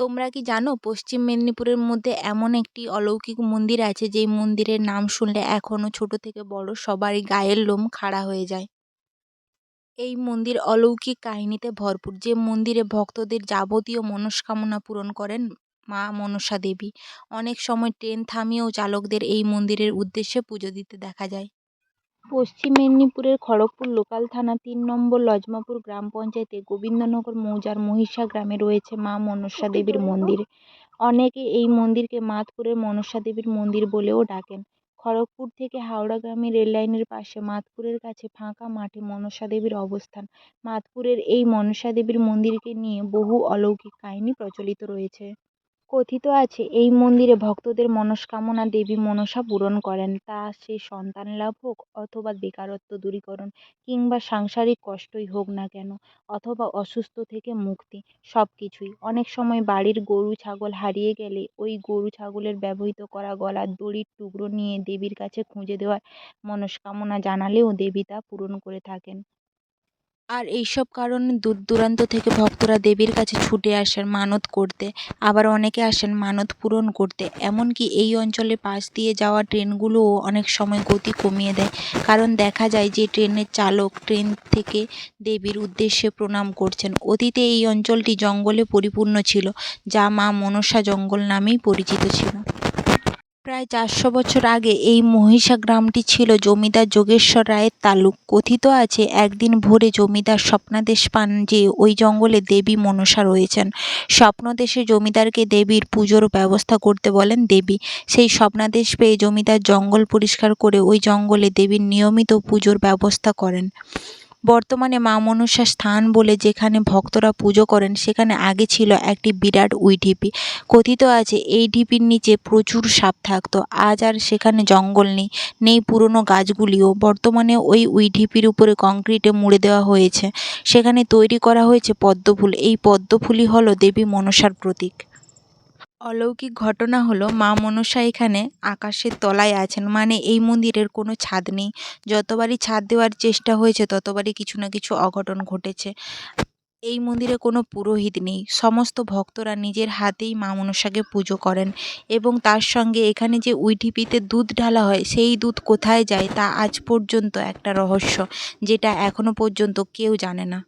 তোমরা কি জানো, পশ্চিম মেদিনীপুরের মধ্যে এমন একটি অলৌকিক মন্দির আছে, যেই মন্দিরের নাম শুনলে এখনও ছোটো থেকে বড় সবারই গায়ের লোম খাড়া হয়ে যায়। এই মন্দির অলৌকিক কাহিনীতে ভরপুর। যে মন্দিরে ভক্তদের যাবতীয় মনস্কামনা পূরণ করেন মা মনসা দেবী অনেক সময় ট্রেন থামিয়েও চালকদের এই মন্দিরের উদ্দেশ্যে পুজো দিতে দেখা যায়। পশ্চিম মেদিনীপুরের খড়গপুর লোকাল থানা তিন নম্বর লজমাপুর গ্রাম পঞ্চায়েতে গোবিন্দনগর মৌজার মহিষা গ্রামে রয়েছে মা মনসা দেবীর মন্দির। অনেকে এই মন্দিরকে মাতপুরের মনসা দেবীর মন্দির বলেও ডাকেন। খড়গপুর থেকে হাওড়াগামী রেললাইনের পাশে মাতপুরের কাছে ফাঁকা মাঠে মনসা দেবীর অবস্থান। মাতপুরের এই মনসা দেবীর মন্দিরকে নিয়ে বহু অলৌকিক কাহিনী প্রচলিত রয়েছে। কথিত আছে, এই মন্দিরে ভক্তদের মনস্কামনা দেবী মনসা পূরণ করেন। তা সে সন্তান লাভ হোক অথবা বেকারত্ব দূরীকরণ কিংবা সাংসারিক কষ্টই হোক না কেন, অথবা অসুস্থ থেকে মুক্তি সব কিছুই অনেক সময় বাড়ির গরু ছাগল হারিয়ে গেলে ওই গরু ছাগলের ব্যবহৃত করা গলার দড়ির টুকরো নিয়ে দেবীর কাছে খুঁজে দেওয়ার মনস্কামনা জানালেও দেবী তা পূরণ করে থাকেন। আর এইসব কারণে দূর দূরান্ত থেকে ভক্তরা দেবীর কাছে ছুটে আসেন মানত করতে। আবার অনেকে আসেন মানত পূরণ করতে। এমনকি এই অঞ্চলে পাশ দিয়ে যাওয়া ট্রেনগুলোও অনেক সময় গতি কমিয়ে দেয়। কারণ দেখা যায় যে ট্রেনের চালক ট্রেন থেকে দেবীর উদ্দেশ্যে প্রণাম করছেন। অতীতে এই অঞ্চলটি জঙ্গলে পরিপূর্ণ ছিল, যা মা মনসা জঙ্গল নামেই পরিচিত ছিল। প্রায় চারশো বছর আগে এই মহিষা গ্রামটি ছিল জমিদার যোগেশ্বর রায়ের তালুক। কথিত আছে, একদিন ভোরে জমিদার স্বপ্নাদেশ পান যে ওই জঙ্গলে দেবী মনসা রয়েছেন। স্বপ্নদেশে জমিদারকে দেবীর পুজোর ব্যবস্থা করতে বলেন দেবী। সেই স্বপ্নাদেশ পেয়ে জমিদার জঙ্গল পরিষ্কার করে ওই জঙ্গলে দেবীর নিয়মিত পুজোর ব্যবস্থা করেন। বর্তমানে মা মনসা স্থান বলে যেখানে ভক্তরা পুজো করেন, সেখানে আগে ছিল একটি বিরাট উইঢিপি কথিত আছে, এই ঢিপির নিচে প্রচুর সাপ থাকতো। আজ আর সেখানে জঙ্গল নেই নেই পুরনো গাছগুলিও। বর্তমানে ওই উইঢিপির উপরে কংক্রিটে মুড়ে দেওয়া হয়েছে। সেখানে তৈরি করা হয়েছে পদ্মফুল। এই পদ্মফুলই হলো দেবী মনসার প্রতীক। অলৌকিক ঘটনা হলো, মা মনসা এখানে আকাশের তলায় আছেন। মানে এই মন্দিরের কোনো ছাদ নেই। যতবারই ছাদ দেওয়ার চেষ্টা হয়েছে, ততবারই কিছু না কিছু অঘটন ঘটেছে। এই মন্দিরে কোনো পুরোহিত নেই। সমস্ত ভক্তরা নিজের হাতেই মা মনসাকে পুজো করেন এবং তার সঙ্গে এখানে যে উইঢিপিতে দুধ ঢালা হয়, সেই দুধ কোথায় যায় তা আজ পর্যন্ত একটা রহস্য, যেটা এখনও পর্যন্ত কেউ জানে না।